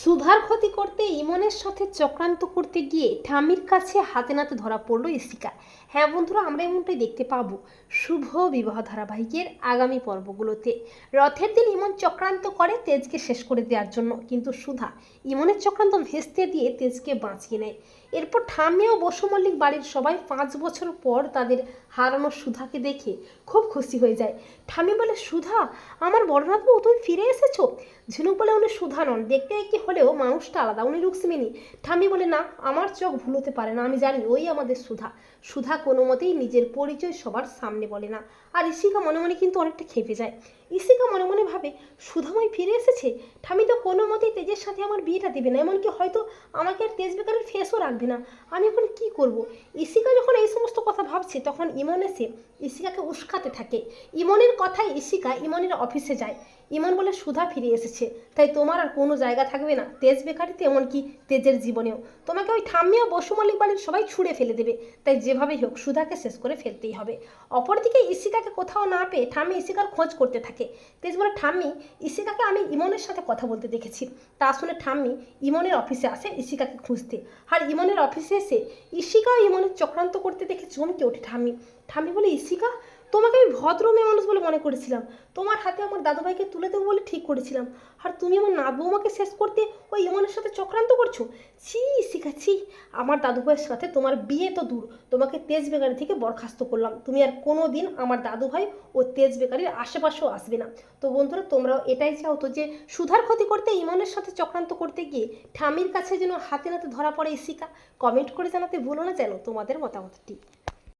সুধার ক্ষতি করতে ইমনের সাথে চক্রান্ত করতে গিয়ে ঠামির কাছে হাতে নাতে ধরা পড়ল ইসিকা। হ্যাঁ বন্ধুরা, আমরা এমনটাই দেখতে পাবো শুভ বিবাহ ধারাবাহিকের আগামী পর্বগুলোতে। রথের দিন ইমন চক্রান্ত করে তেজকে শেষ করে দেওয়ার জন্য, কিন্তু সুধা ইমনের চক্রান্ত ভেস্তে দিয়ে তেজকে বাঁচিয়ে নেয়। এরপর ঠাম্মি ও বসু মল্লিক বাড়ির সবাই পাঁচ বছর পর তাদের হারানো সুধাকে দেখে খুব খুশি হয়ে যায়। ঠাম্মি বলে, সুধা, আমার বড়নাথবাবু তুমি ফিরে এসেছ? ঝিনুক বলে, উনি সুধা নন, দেখতে একই হলেও মানুষটা আলাদা, উনি রুক্সিমিনী ঠাম্মি বলে, না, আমার চোখ ভুল হতে পারে না, আমি জানি, ওই আমাদের সুধা। সুধা কোনো মতেই নিজের পরিচয় সবার সামনে বলে না। আর ইসিকা মনে মনে কিন্তু অনেকটা খেপে যায়। ইসিকা মনে মনে ভাবে, সুধাময় ফিরে এসেছে? ঠামি তো কোনো মতেই তেজের সাথে আমার বিয়েটা দেবে না, এমনকি হয়তো আমাকে আর তেজ বেকারের ফেসও রাখবে না। আমি এখন কি করব? ইসিকা যখন এই সমস্ত কথা ভাবছে, তখন ইমন এসে ইসিকাকে উস্কাতে থাকে। ইমনের কথায় ইসিকা ইমনের অফিসে যায়। ইমন বলে, সুধা ফিরে এসেছে, তাই তোমার আর কোনো জায়গা থাকবে না। তেজ বেকারিতে এমনকি তেজের জীবনেও। তোমাকে ওই ঠাম্মিও বসু মল্লিক বাড়ির সবাই ছুঁড়ে ফেলে দেবে। তাই যেভাবেই হোক সুধাকে শেষ করে ফেলতেই হবে। অপরদিকে ইসিকাকে কোথাও না পেয়ে ঠাম্মি ইসিকার খোঁজ করতে থাকে। তেজ বলে, ঠাম্মি ইসিকাকে আমি ইমনের সাথে কথা বলতে দেখেছি তা শুনে ঠাম্মি ইমনের অফিসে আসে ইসিকাকে খুঁজতে। আর ইমনের অফিসে এসে ইসিকা ইমনের চক্রান্ত করতে দেখে চমকে ওঠে ঠাম্মি। ঠাম্মি বলে ইসিকা তোমাকে আমি ভদ্র মেয়ে মানুষ বলে মনে করেছিলাম। তোমার হাতে আমার দাদুভাইকে তুলে দেবো বলে ঠিক করেছিলাম। আর তুমি আমার নাত বৌমাকে শেষ করতে ওই ইমনের সাথে চক্রান্ত করছ? ছি, শিখা, ছি। আমার দাদুভাইয়ের সাথে তোমার বিয়ে তো দূর। তোমাকে তেজ বেকারি থেকে বরখাস্ত করলাম। তুমি আর কোনো দিন আমার দাদুভাই ও তেজ বেকারির আশেপাশেও আসবে না। তো বন্ধুরা, তোমরাও এটাই চাও তো যে সুধার ক্ষতি করতে, ইমনের সাথে চক্রান্ত করতে গিয়ে ঠামির কাছে যেন হাতে নাতে ধরা পড়ে ইসিকা কমেন্ট করে জানাতে ভুলো না যেন তোমাদের মতামতটি।